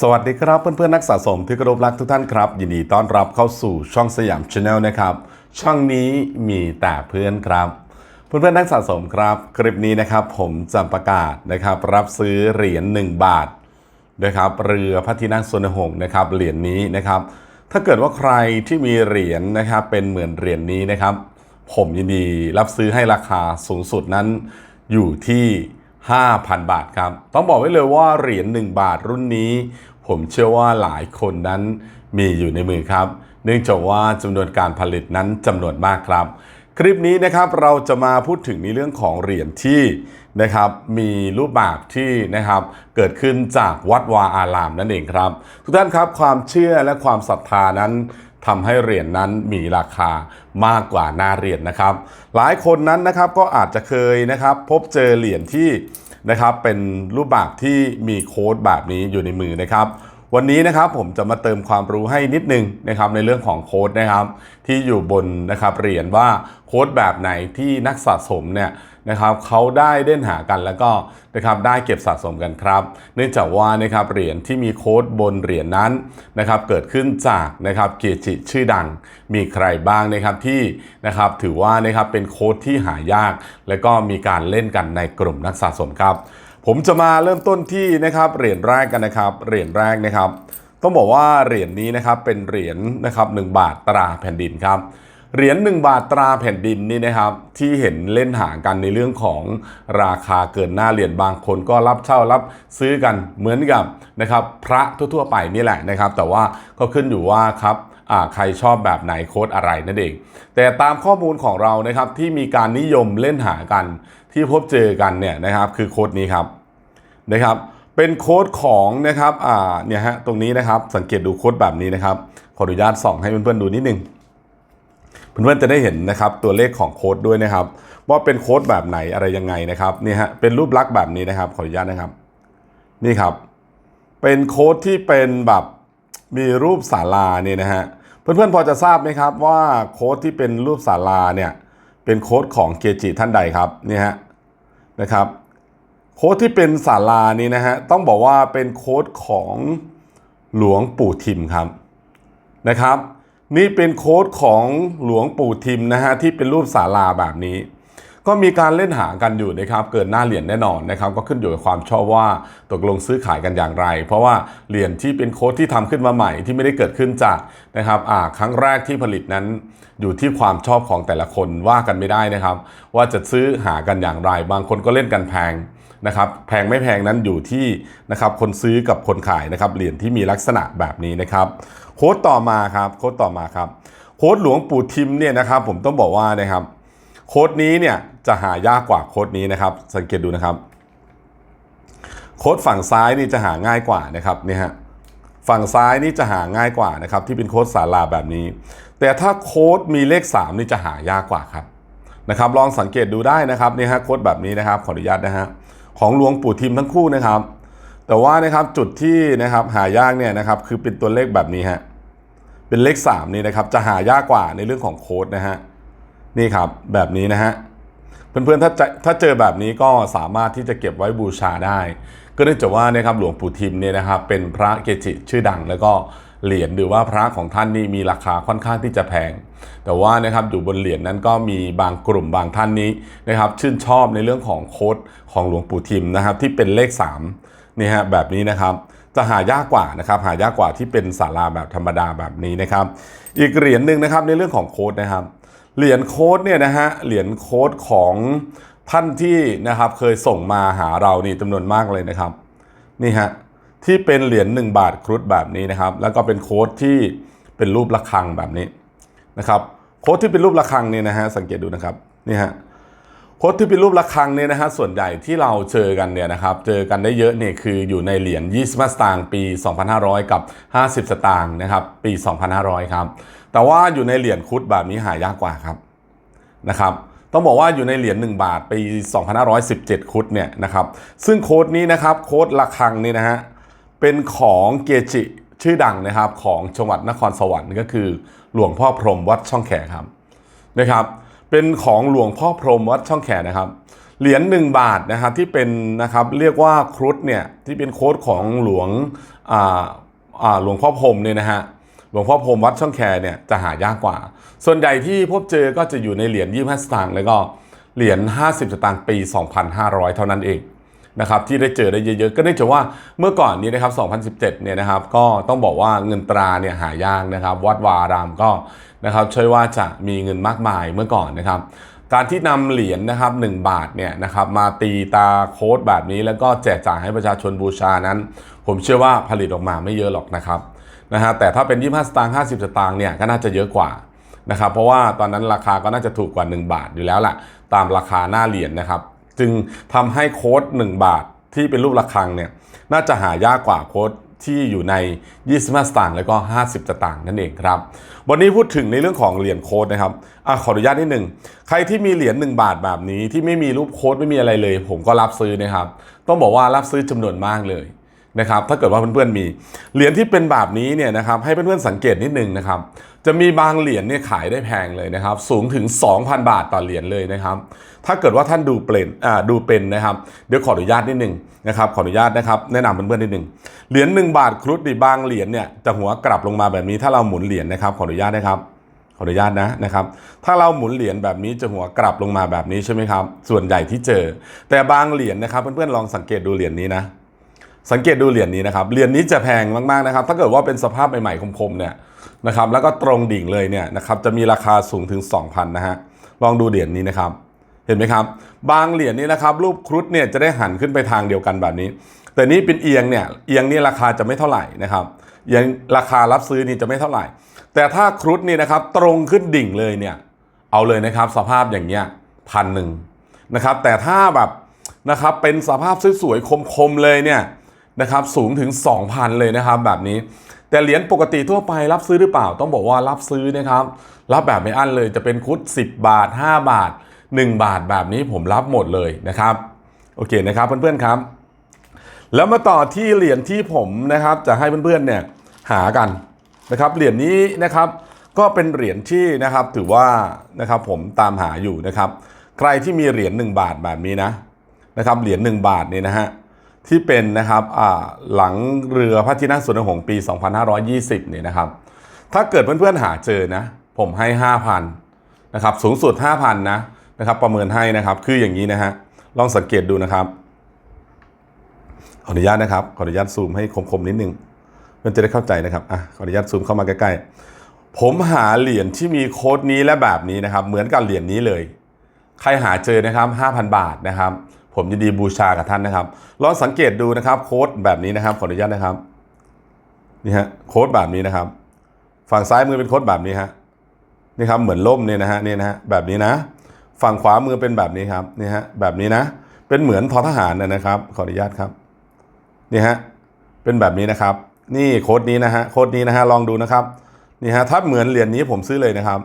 สวัสดีครับเพื่อนๆนักสะสมที่เคารพรักทุกท่านครับ ยินดีต้อนรับเข้าสู่ช่องสยามชาแนลนะครับ ช่องนี้มีแต่เพื่อนครับ เพื่อนๆนักสะสมครับ คลิปนี้นะครับผมจะประกาศนะครับ รับซื้อเหรียญ1บาทนะครับเรือพระที่นั่งสุนหงนะครับเหรียญนี้นะครับ ถ้าเกิดว่าใครที่มีเหรียญนะครับเป็นเหมือนเหรียญนี้นะครับ ผมยินดีรับซื้อให้ราคาสูงสุดนั้นอยู่ที่ 5,000 บาทครับ ต้องบอกไว้เลยว่าเหรียญ1บาทรุ่นนี้ ผมเชื่อว่าหลายคนนั้นมีอยู่ในมือครับ เนื่องจากว่าจำนวนการผลิตนั้นจำนวนมากครับ คลิปนี้นะครับเราจะมาพูดถึงในเรื่องของเหรียญที่นะครับมีรูปแบบที่นะครับเกิดขึ้นจากวัดวาอารามนั่นเองครับ ทุกท่านครับความเชื่อและความศรัทธานั้น ทำให้เหรียญนนั้นมีราคามากกว่าหน้าเหรียญนะครับ หลายคนนั้นนะครับก็อาจจะเคยนะครับพบเจอเหรียญที่นะครับเป็นรูปแบบที่มีโค้ดแบบนี้อยู่ในมือนะครับ วันนี้นะครับผมจะมาเติมความรู้ให้นิดนึงนะครับในเรื่องของโค้ดนะครับที่อยู่บนนะครับเหรียญว่าโค้ดแบบไหนที่นักสะสมเนี่ยนะครับเขาได้เล่นหากันแล้วก็นะครับได้เก็บสะสมกันครับ เนื่องจากว่านะครับเหรียญที่มีโค้ดบนเหรียญนั้นนะครับเกิดขึ้นจากนะครับเกจิชื่อดังมีใครบ้างนะครับที่นะครับถือว่านะครับเป็นโค้ดที่หายาก และก็มีการเล่นกันในกลุ่มนักสะสมครับ ผมจะมาเริ่มต้นที่นะครับเหรียญแรกกันนะครับเหรียญแรกนะครับ ต้องบอกว่าเหรียญนี้นะครับเป็นเหรียญนะครับ1บาทตราแผ่นดินครับเหรียญ1บาทตราแผ่นดินนี่นะครับที่เห็นเล่นหากันในเรื่องของราคาเกินหน้าเหรียญบางคนก็รับเช่ารับซื้อกันเหมือนกับนะครับพระทั่วๆไปนี่แหละนะครับ แต่ว่าก็ขึ้นอยู่ว่าครับ ใครชอบแบบไหนโค้ดอะไรนั่นเอง แต่ตามข้อมูลของเรานะครับที่มีการนิยมเล่นหากันที่พบเจอกันเนี่ยนะครับคือโค้ดนี้ครับนะครับเป็นโค้ดของนะครับอ่าเนี่ยฮะตรงนี้นะครับสังเกตดูโค้ดแบบนี้นะครับขออนุญาตส่องให้เพื่อนๆดูนิดนึงเพื่อนๆจะได้เห็นนะครับตัวเลขของโค้ดด้วยนะครับ ว่าเป็นโค้ดแบบไหนอะไรยังไงนะครับนี่ฮะเป็นรูปลักษณ์แบบนี้นะครับขออนุญาตนะครับ นี่ครับ เป็นโค้ดที่เป็นแบบ มีรูปศาลาเนี่ยนะฮะเพื่อนๆพอจะทราบไหมครับว่าโค้ดที่เป็นรูปศาลาเนี่ยเป็นโค้ดของเกจิท่านใดครับนี่ฮะนะครับโค้ดที่เป็นศาลานี้นะฮะต้องบอกว่าเป็นโค้ดของหลวงปู่ทิมครับนะครับ นี่เป็นโค้ดของหลวงปู่ทิมนะฮะที่เป็นรูปศาลาแบบนี้ ก็มีการเล่นหากันอยู่นะครับเกินหน้าเหรียญแน่นอนนะครับก็ขึ้นอยู่กับความชอบว่าตกลงซื้อขายกันอย่างไร เพราะว่าเหรียญที่เป็นโค้ดที่ทำขึ้นมาใหม่ที่ไม่ได้เกิดขึ้นจากนะครับอ่าครั้งแรกที่ผลิตนั้นอยู่ที่ความชอบของแต่ละคนว่ากันไม่ได้นะครับ ว่าจะซื้อหากันอย่างไร บางคนก็เล่นกันแพงนะครับแพงไม่แพงนั้นอยู่ที่นะครับคนซื้อกับคนขายนะครับเหรียญที่มีลักษณะแบบนี้นะครับโค้ดต่อมาครับโค้ดต่อมาครับโค้ดหลวงปู่ทิมเนี่ยนะครับผมต้องบอกว่านะครับ โค้ดนี้เนี่ยจะหายากกว่าโค้ดนี้นะครับ สังเกตดูนะครับ โค้ดฝั่งซ้ายนี่จะหาง่ายกว่านะครับนี่ฮะฝั่งซ้ายนี่จะหาง่ายกว่านะครับ ที่เป็นโค้ดสาราแบบนี้ แต่ถ้าโค้ดมีเลข 3 นี่จะหายากกว่าครับนะครับ ลองสังเกตดูได้นะครับนี่ฮะโค้ดแบบนี้นะครับขออนุญาตนะฮะของหลวงปู่ทิมทั้งคู่นะครับ แต่ว่านะครับจุดที่นะครับหายากเนี่ยนะครับคือเป็นตัวเลขแบบนี้ฮะเป็นเลข 3 นี่นะครับจะหายากกว่าในเรื่องของโค้ดนะฮะ นี่ครับแบบนี้นะฮะเพื่อนๆถ้าถ้าเจอแบบนี้ก็สามารถที่จะเก็บไว้บูชาได้ ก็เนื่องจากว่านะครับหลวงปู่ทิมเนี่ยนะครับเป็นพระเกจิชื่อดัง แล้วก็เหรียญหรือว่าพระของท่านนี่มีราคาค่อนข้างที่จะแพง แต่ว่านะครับอยู่บนเหรียญนั้นก็มีบางกลุ่มบางท่านนี้นะครับชื่นชอบในเรื่องของโค้ดของหลวงปู่ทิมนะครับที่เป็นเลข3นี่ฮะแบบนี้นะครับจะหายากกว่านะครับหายากกว่าที่เป็นศาลาแบบธรรมดาแบบนี้นะครับ อีกเหรียญหนึ่งนะครับในเรื่องของโค้ดนะครับ เหรียญโค้ดเนี่ยนะฮะเหรียญโค้ดของท่านที่นะครับเคยส่งมาหาเรานี่จำนวนมากเลยนะครับนี่ฮะที่เป็นเหรียญ1บาทครุฑแบบนี้นะครับ แล้วก็เป็นโค้ดที่เป็นรูประฆังแบบนี้นะครับ โค้ดที่เป็นรูประฆังเนี่ยนะฮะสังเกตดูนะครับนี่ฮะ โค้ดที่เป็นรูประฆังเนี่ยนะฮะส่วนใหญ่ที่เราเจอกันเนี่ยนะครับเจอกันได้เยอะเนี่ยคืออยู่ในเหรียญ20สตางค์ปี 2500 กับ 50 สตางค์นะครับปี 2500 ครับ แต่ว่าอยู่ในเหรียญครุฑแบบนี้หายากกว่าครับนะครับต้องบอกว่าอยู่ในเหรียญ1บาทปี 2517 คุดเนี่ยนะครับซึ่งโค้ดนี้นะครับโค้ดระฆังนี่นะฮะเป็นของเกจิชื่อดังนะครับของจังหวัดนครสวรรค์ก็คือ หลวงพ่อพรหมวัดช่องแขครับนะครับ เป็นของหลวงพ่อพรหมวัดช่องแขนะครับ เหรียญ1บาทนะครับที่เป็นนะครับเรียกว่าครุฑเนี่ยที่เป็นโค้ดของหลวงอ่าอ่าหลวงพ่อพรหมเนี่ยนะฮะหลวงพ่อพรหมวัดช่องแคเนี่ยจะหายากกว่า ส่วนใหญ่ที่พบเจอก็จะอยู่ในเหรียญ25สตางค์แล้วก็เหรียญ50 สตางค์ปี 2,500 เท่านั้นเองนะครับที่ได้เจอได้เยอะๆ ก็เนื่องจากว่าเมื่อก่อนนี้นะครับ 2017 เนี่ยนะครับก็ต้องบอกว่าเงินตราเนี่ยหายากนะครับ วัดวาอารามก็ นะครับช่วยว่าจะมีเงินมากมายเมื่อก่อนนะครับ การที่นำเหรียญนะครับ1บาทเนี่ยนะครับมาตีตาโค้ดแบบนี้ แล้วก็แจกจ่ายให้ประชาชนบูชานั้น ผมเชื่อว่าผลิตออกมาไม่เยอะหรอกนะครับนะฮะแต่ถ้าเป็น 25 สตางค์50 สตางค์เนี่ยก็น่าจะเยอะกว่านะครับเพราะว่าตอนนั้นราคาก็น่าจะถูกกว่า 1 บาทอยู่แล้วล่ะ ตามราคาหน้าเหรียญนะครับ จึงทำให้โค้ด 1 บาทที่เป็นรูประฆังเนี่ยน่าจะหายากกว่าโค้ด ที่อยู่ใน 25 สตางค์แล้วก็ 50 สตางค์นั่นเองครับ วันนี้พูดถึงในเรื่องของเหรียญโค้ดนะครับอขออนุญาตนิดหนึ่งใครที่มีเหรียญ1บาทแบบนี้ที่ไม่มีรูปโค้ดไม่มีอะไรเลย ผมก็รับซื้อนะครับ ต้องบอกว่ารับซื้อจำนวนมากเลยนะครับ ถ้าเกิดว่าเพื่อนๆมีเหรียญที่เป็นแบบนี้เนี่ยนะครับให้เพื่อนๆสังเกตนิดนึงนะครับ จะมีบางเหรียญเนี่ยขายได้แพงเลยนะครับ สูงถึง 2,000 บาทต่อเหรียญเลยนะครับ ถ้าเกิดว่าท่านดูเป็นอ่าดูเป็นนะครับ เดี๋ยวขออนุญาตนิดนึงนะครับขออนุญาตนะครับแนะนำเพื่อนๆนิดนึงเหรียญ1บาทครุฑดิบางเหรียญเนี่ยจะหัวกลับลงมาแบบนี้ถ้าเราหมุนเหรียญนะครับขออนุญาตนะครับขออนุญาตนะนะครับ ถ้าเราหมุนเหรียญแบบนี้จะหัวกลับลงมาแบบนี้ใช่ไหมครับ ส่วนใหญ่ที่เจอ แต่บางเหรียญนะครับเพื่อนๆลองสังเกตดูเหรียญนี้นะ สังเกตดูเหรียญนี้นะครับ เหรียญนี้จะแพงมากๆนะครับ ถ้าเกิดว่าเป็นสภาพใหม่ๆคมๆเนี่ยนะครับ แล้วก็ตรงดิ่งเลยเนี่ยนะครับ จะมีราคาสูงถึง 2,000นะฮะ ลองดูเหรียญนี้นะครับ เห็นไหมครับ บางเหรียญนี้นะครับ รูปครุฑเนี่ยจะได้หันขึ้นไปทางเดียวกันแบบนี้ แต่นี้เป็นเอียงเนี่ยเอียงนี่ราคาจะไม่เท่าไหร่นะครับเอียงราคารับซื้อนี่จะไม่เท่าไหร่ แต่ถ้าครุฑนี่นะครับตรงขึ้นดิ่งเลยเนี่ยเอาเลยนะครับสภาพอย่างเงี้ยพันหนึ่งนะครับแต่ถ้าแบบนะครับเป็นสภาพสวยๆคมๆเลยเนี่ยนะครับสูงถึง 2,000 เลยนะครับแบบนี้ แต่เหรียญปกติทั่วไปรับซื้อหรือเปล่า ต้องบอกว่ารับซื้อนะครับ รับแบบไม่อั้นเลยจะเป็นครุฑ10 บาท 5 บาท 1 บาทแบบนี้ผมรับหมดเลยนะครับ โอเคนะครับเพื่อนๆครับ แล้วมาต่อที่เหรียญที่ผมนะครับจะให้เพื่อนๆเนี่ยหากันนะครับเหรียญนี้นะครับก็เป็นเหรียญที่นะครับถือว่านะครับผมตามหาอยู่นะครับ ใครที่มีเหรียญ1บาทแบบนี้นะนะครับเหรียญ1บาทนี่นะฮะที่เป็นนะครับอ่าหลังเรือพระที่นั่งสุนทรหงปี 2520เนี่ยนะครับ ถ้าเกิดเพื่อนๆหาเจอนะ ผมให้ 5,000นะครับสูงสุด 5,000นะ นะครับประเมินให้นะครับคืออย่างนี้นะฮะลองสังเกตดูนะครับขออนุญาตนะครับขออนุญาตซูมให้คมๆนิดนึงมันจะได้เข้าใจนะครับอะขออนุญาตซูมเข้ามาใกล้ๆผมหาเหรียญที่มีโค้ดนี้และแบบนี้นะครับ เหมือนกับเหรียญนี้เลย ใครหาเจอนะครับ5,000 บาทนะครับ ผมยินดีบูชากับท่านนะครับลองสังเกตดูนะครับโค้ดแบบนี้นะครับขออนุญาตนะครับนี่ฮะโค้ดแบบนี้นะครับ ฝั่งซ้ายมือเป็นโค้ดแบบนี้ฮะนี่ครับเหมือนล่มเนี่ยนะฮะนี่นะฮะแบบนี้นะ ฝั่งขวามือเป็นแบบนี้ครับนี่ฮะแบบนี้นะ เป็นเหมือนทอทหารนะครับ ขออนุญาตครับนี่ฮะเป็นแบบนี้นะครับ นี่โค้ดนี้นะฮะโค้ดนี้นะฮะลองดูนะครับนี่ฮะถ้าเหมือนเหรียญนี้ผมซื้อเลยนะครับ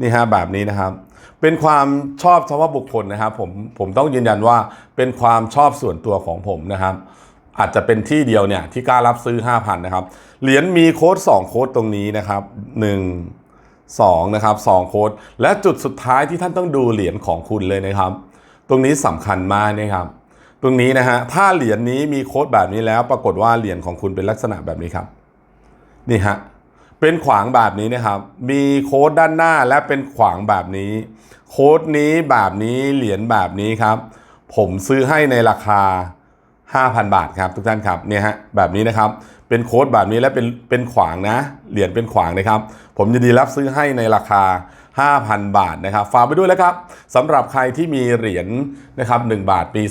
นี่ฮะแบบนี้นะครับ เป็นความชอบเฉพาะบุคคลนะครับผมผมต้องยืนยันว่าเป็นความชอบส่วนตัวของผมนะครับ อาจจะเป็นที่เดียวเนี่ยที่กล้ารับซื้อ 5,000 นะครับ เหรียญมีโค้ด2โค้ดตรงนี้นะครับ 1 2นะครับ2โค้ดและจุดสุดท้ายที่ท่านต้องดูเหรียญของคุณเลยนะครับ ตรงนี้สำคัญมากนะครับ ตรงนี้นะฮะถ้าเหรียญนี้มีโค้ดแบบนี้แล้ว ปรากฏว่าเหรียญของคุณเป็นลักษณะแบบนี้ครับ นี่ฮะเป็นขวางแบบนี้นะครับ มีโค้ดด้านหน้าและเป็นขวางแบบนี้ โค้ดนี้แบบนี้เหรียญแบบนี้ครับ ผมซื้อให้ในราคา 5,000 บาทครับทุกท่านครับเนี่ยฮะแบบนี้นะครับเป็นโค้ดแบบนี้และเป็นเป็นขวางนะเหรียญเป็นขวางนะครับ ผมยินดีรับซื้อให้ในราคา 5,000 บาทนะครับฝากไปด้วยแล้วครับสำหรับใครที่มีเหรียญนะครับ1บาทปี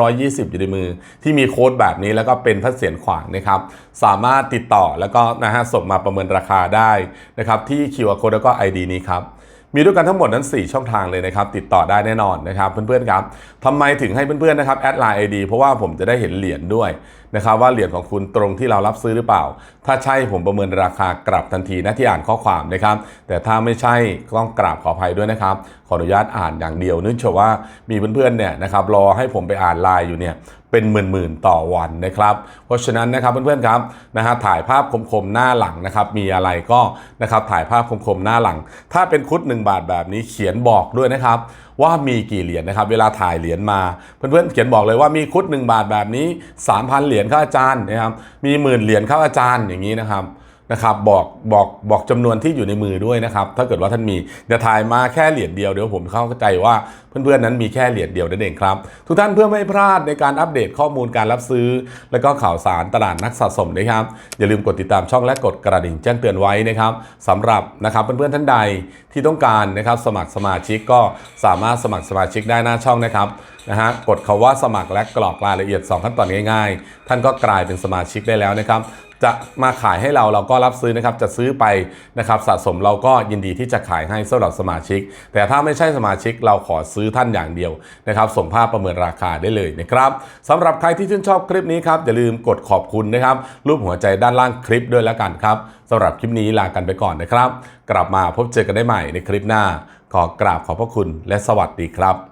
2520 อยู่ในมือ ที่มีโค้ดแบบนี้แล้วก็เป็นพระเศียรขวางนะครับสามารถติดต่อแล้วก็นะฮะส่งมาประเมินราคาได้นะครับที่ QR Code แล้วก็ ID นี้ครับ มีด้วยกันทั้งหมดนั้น 4 ช่องทางเลยนะครับ ติดต่อได้แน่นอนนะครับเพื่อนๆครับทำไมถึงให้เพื่อนๆนะครับแอดไลน์ไอดีเพราะว่าผมจะได้เห็นเหรียญด้วย นะครับว่าเหรียญของคุณตรงที่เรารับซื้อหรือเปล่า ถ้าใช่ผมประเมินราคากลับทันทีนะที่อ่านข้อความนะครับ แต่ถ้าไม่ใช่ก็ต้องกราบขออภัยด้วยนะครับ ขออนุญาตอ่านอย่างเดียวเนื่องจากว่ามีเพื่อนๆเนี่ยนะครับรอให้ผมไปอ่านไลน์อยู่เนี่ยเป็นหมื่นๆต่อวันนะครับ เพราะฉะนั้นนะครับเพื่อนๆครับนะฮะถ่ายภาพคมๆหน้าหลังนะครับมีอะไรก็นะครับถ่ายภาพคมๆหน้าหลัง ถ้าเป็นคุด1บาทแบบนี้เขียนบอกด้วยนะครับ ว่ามีกี่เหรียญนะครับ เวลาถ่ายเหรียญมา เพื่อนๆเขียนบอกเลยว่ามีคุด 1 บาทแบบนี้ 3,000 เหรียญเข้าอาจารย์นะครับมีหมื่นเหรียญเข้าอาจารย์อย่างนี้นะครับนะครับบอกบอกบอกจำนวนที่อยู่ในมือด้วยนะครับ ถ้าเกิดว่าท่านมีอย่าถ่ายมาแค่เหรียญเดียวเดี๋ยวผมเข้าใจว่าเพื่อนๆนั้นมีแค่เหรียญเดียวนั่นเองครับ ทุกท่านเพื่อไม่พลาดในการอัปเดตข้อมูลการรับซื้อ และก็ข่าวสารตลาดนักสะสมนะครับ อย่าลืมกดติดตามช่องและกดกระดิ่งแจ้งเตือนไว้นะครับสำหรับนะครับเพื่อนๆท่านใดที่ต้องการนะครับสมัครสมาชิกก็สามารถสมัครสมาชิกได้หน้าช่องนะครับนะฮะกดคาว่าสมัครและกรอกรายละเอียด 2 ขั้นตอนง่ายๆ ท่านก็กลายเป็นสมาชิกได้แล้วนะครับจะมาขายให้เราเราก็รับซื้อนะครับจะซื้อไปนะครับสะสมเราก็ยินดีที่จะขายให้สำหรับสมาชิก แต่ถ้าไม่ใช่สมาชิกเราขอซื้อท่านอย่างเดียวนะครับส่งภาพประเมินราคาได้เลยนะครับสำหรับใครที่ชื่นชอบคลิปนี้ครับอย่าลืมกดขอบคุณนะครับรูปหัวใจด้านล่างคลิปด้วยแล้วกันครับสำหรับคลิปนี้ลากันไปก่อนนะครับ กลับมาพบเจอกันได้ใหม่ในคลิปหน้า ขอกราบขอบพระคุณและสวัสดีครับ